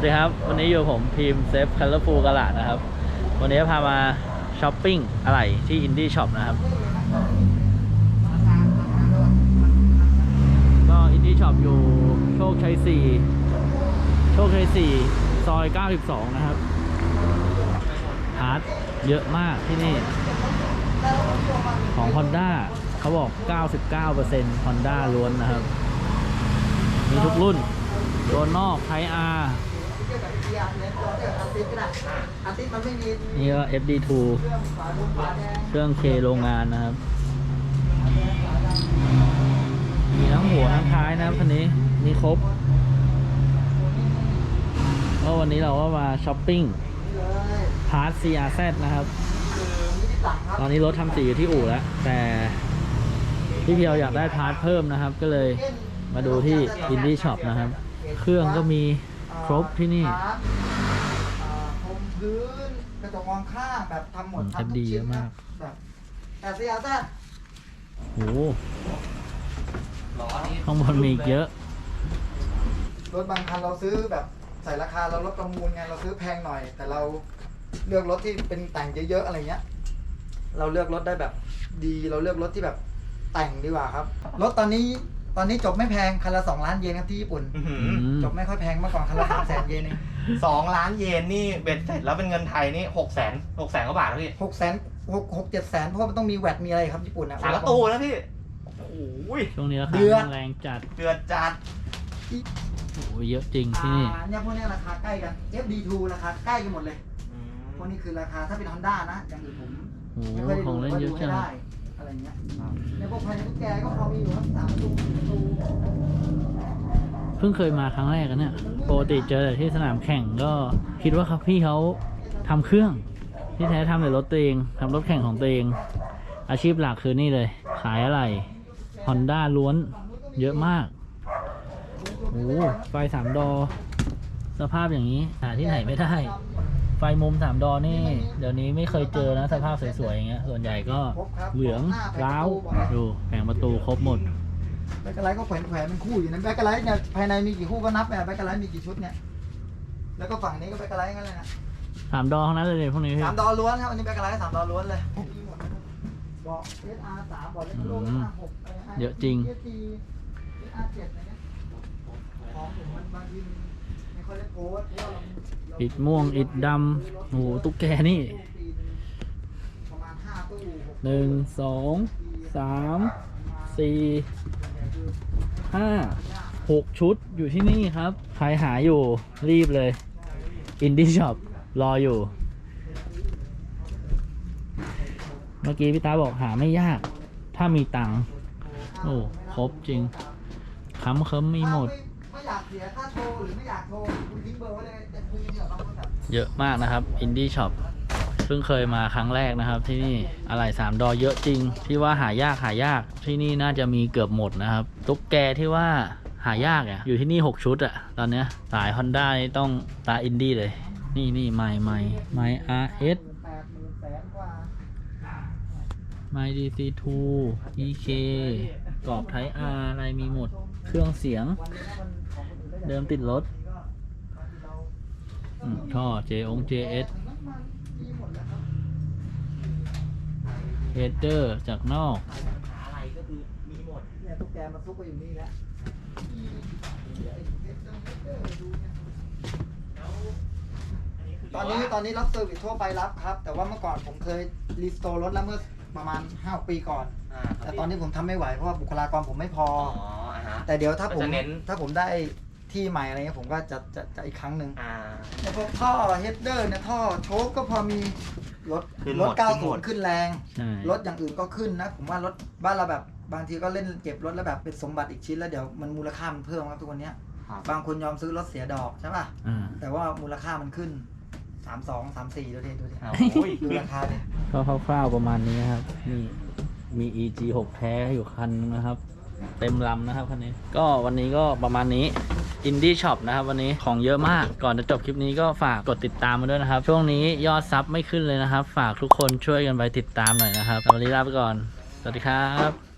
วัสดีครับ วันนี้อยู่ผมพิมพ์เซฟคัลเลอร์ฟูกะละนะครับ วันนี้พามาช้อปปิ้งอะไรที่อินดี้ช็อปนะครับ ก็อินดี้ช็อปอยู่โชคชัย 4 โชคชัย 4 ซอย 92 นะครับพาร์ทเยอะมากที่นี่ ของ Honda เขาบอก 99% Honda ล้วนนะครับ มีทุกรุ่นตัวนอกไทอาร์ เกี่ยวกับเกียร์เนี่ยตัวเกี่ยวกับอาร์ติสก็ได้อาร์ติสมันไม่มีนี่ก็ FD2 เครื่องฝาบุญฝาแดงเครื่องเคโรงงานนะครับ มีทั้งหัวทั้งท้ายนะครับคันนี้มีครบก็วันนี้เราก็มาช้อปปิ้งเลยพาร์ท CRZ นะครับ คือมีที่สั่งครับตอนนี้รถทำสีอยู่ที่อู่แล้ว แต่พี่เพียวอยากได้พาร์ทเพิ่มนะครับ ก็เลย มาดูที่อินดี้ช็อปนะครับ เครื่องก็มี ครบที่นี่อ่าพรมพื้นกระจกมองข้างแบบทำหมดอืมทำทุก FD ชิ้นเยอะมากแบบแต่เสียแซ่โหข้างบนมีอีกเยอะ รถบางคันเราซื้อแบบใส่ราคาเราลดประมูลไงเราซื้อแพงหน่อย แต่เราเลือกรถที่เป็นแต่งเยอะๆอะไรเงี้ย เราเลือกรถได้แบบดีเราเลือกรถที่แบบแต่งดีกว่าครับ รถตอนนี้ ตอนนี้จบไม่แพงคันละสองล้านเยนครับที่ญี่ปุ่น อื้อหืออืม จบไม่ค่อยแพงเมื่อก่อนคันละสามแสนเยนเองสองล้านเยนนี่เบ็ดเสร็จแล้วเป็นเงินไทยนี่หกแสนหกแสนกว่าบาทนะพี่หกแสนหกหกเจ็ดแสนเพราะว่ามันต้องมีแวดมีอะไรครับญี่ปุ่นนะ สามประตูนะพี่โอ้ยช่วงนี้ราคาเดือดแรงจัดเดือดจัดโอ้โหเยอะจริงที่นี่ อ่าเนี่ยพวกเนี้ยราคาใกล้กัน FD2 ราคาใกล้กันหมดเลย พวกนี้คือราคาถ้าเป็น Honda นะ อย่างอื่นผมโอ้โหไม่ค่อยได้ของดูเล่นว่าเยดูอะให้จังได้ อะไรเงี้ยในพวกภายในตุ๊กแกก็พอมีอยู่ครับสามประตูประตูเพิ่งเคยมาครั้งแรกกันเนี่ยปกติเจอแต่ที่สนามแข่งก็คิดว่าครับพี่เขาทำเครื่อง ที่แท้ทำแต่รถตัวเองทำรถแข่งของตัวเอง อาชีพหลักคือนี่เลย ขายอะไร Honda ล้วนเยอะมากโอ้โหไฟสามดอ สภาพอย่างนี้ หาที่ไหนไม่ได้ ไฟมุมสามดอนี่ เดี๋ยวนี้ไม่เคยเจอนะสภาพสวยๆอย่างเงี้ย ส่วนใหญ่ก็ครบครับเหลืองหน้าแผงล้าวประตูดูแผงประตูครบหมดแบคกไลท์ก็แขวนแขวนเป็นคู่อยู่นะแบคกไลท์เนี่ยภายในมีกี่คู่ก็นับไปอะแบคกไลท์มีกี่ชุดเนี่ยแล้วก็ฝั่งนี้ก็แบคกไลท์งั้นเลยนะสามดอทั้งนั้นเลยเนี่ยพวกนี้พี่สามดอล้วนครับอันนี้แบคกไลท์สามดอล้วนเลยบอก SR สามบอกเลขโลกอืมห้าหกอะไรนะเยอะจริง ST SR เจ็ดอะไรเงี้ยของผมมันบางทีมันไม่ค่ อิดม่วงอิดดำโอ้โหตุ๊กแกนี่หนึ่งสองสามสี่ห้าหกชุดอยู่ที่นี่ครับ ใครหาอยู่รีบเลย อินดี้ช็อปรออยู่ เมื่อกี้พี่ตาบอกหาไม่ยาก ถ้ามีตังค์โอ้ครบจริงค้ำเคิมมีหมด เสียค่าโทรหรือไม่อยากโทรคุณทิ้งเบอร์ไว้เลยแต่คุยกันเดี๋ยวเราก็แบบเยอะมากนะครับอินดี้ช็อปเพิ่งเคยมาครั้งแรกนะครับ ที่นี่อะไรสามดอเยอะจริง ที่ว่าหายากหายากที่นี่น่าจะมีเกือบหมดนะครับ ตุ๊กแกที่ว่าหายากอะอยู่ที่นี่ 6 ชุดอะตอนเนี้ยสาย Honda นี่ต้องตาอินดี้เลย นี่นี่ไมไมไม RS แปดหมื่นแสนกว่า ไม DC2 EK กรอบไท R อะไรมีหมด เครื่องเสียง วันนี้นะมัน เดิมติดรถอืมท่อ J อง JS เฮดเดอร์จากนอกหาอะไรก็คือมีหมดเนี่ยตุ๊กแกมาซุกไปอยู่นี่แล้วตอนนี้ตอนนี้รับเซอร์วิสทั่วไปรับครับ แต่ว่าเมื่อก่อนผมเคยรีสโตร์รถแล้วเมื่อประมาณ5ปีก่อนอ่าแต่ตอนนี้ผมทำไม่ไหวเพราะว่าบุคลากรผมไม่พออ๋ออ่าฮะแต่เดี๋ยวถ้าผมก็จะเน้นถ้าผมได้ ที่ใหม่อะไรเงี้ยผมก็จะจะจะอีกครั้งหนึ่งอ่าแต่พวกท่อเฮดเดอร์เนี่ยท่อโชคก็พอมีรถขึ้นหมรดถขึ้นหมด90ขึ้นแรง ใช่ รถอย่างอื่นก็ขึ้นนะ ผมว่ารถบ้านเราแบบบางทีก็เล่นเก็บรถแล้วแบบเป็นสมบัติอีกชิ้นแล้วเดี๋ยวมันมูลค่ามันเพิ่มครับทุกวันเนี้ยครับ บางคนยอมซื้อรถเสียดอกใช่ป่ะ อ่าแต่ว่ามูลค่ามันขึ้น3 2 3 4ดูดิดูดิอ่าโอ้ยดูขึ้นราคาดิก็คร่าวๆประมาณนี้นะครับ นี่มี EG 6 แท้อยู่คันนึงนะครับ เต็มลำนะครับคันนี้ ก็วันนี้ก็ประมาณนี้ อินดี้ช็อปนะครับวันนี้ของเยอะมากก่อนจะจบคลิปนี้ก็ฝากกดติดตามมาด้วยนะครับ ช่วงนี้ยอดซับไม่ขึ้นเลยนะครับ ฝากทุกคนช่วยกันไปติดตามหน่อยนะครับวันนี้ลาไปก่อน สวัสดีครับ